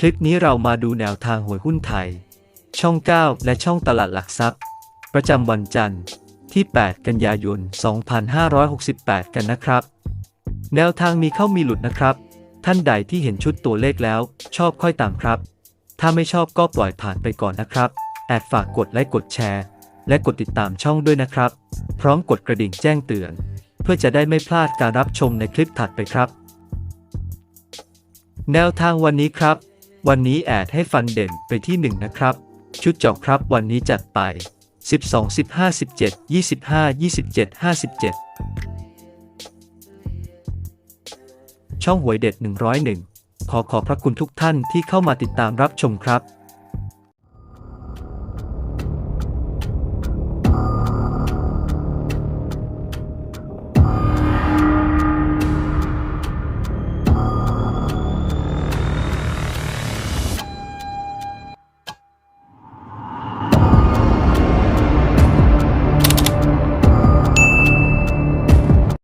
คลิปนี้เรามาดูแนวทางหวยหุ้นไทย ช่อง 9 และช่องตลาดหลักทรัพย์ ประจำวันจันทร์ที่ 8 กันยายน 2568 กันนะครับ แนวทางมีเข้ามีหลุดนะครับ ท่านใดที่เห็นชุดตัวเลขแล้ว ชอบค่อยตามครับ ถ้าไม่ชอบก็ปล่อยผ่านไปก่อนนะครับ แอดฝากกดไลค์กดแชร์ และกดติดตามช่องด้วยนะครับ พร้อมกดกระดิ่งแจ้งเตือน เพื่อจะได้ไม่พลาดการรับชมในคลิปถัดไปครับ แนวทางวันนี้ครับ วันนี้แอดให้ฟันเด่นไปที่ 1 นะครับ ชุดเจาะครับวันนี้จัดไป 12 15 17 25 27 57 ช่องหวยเด็ด 101 ขอขอบพระคุณทุกท่านที่เข้ามาติดตามรับชมครับ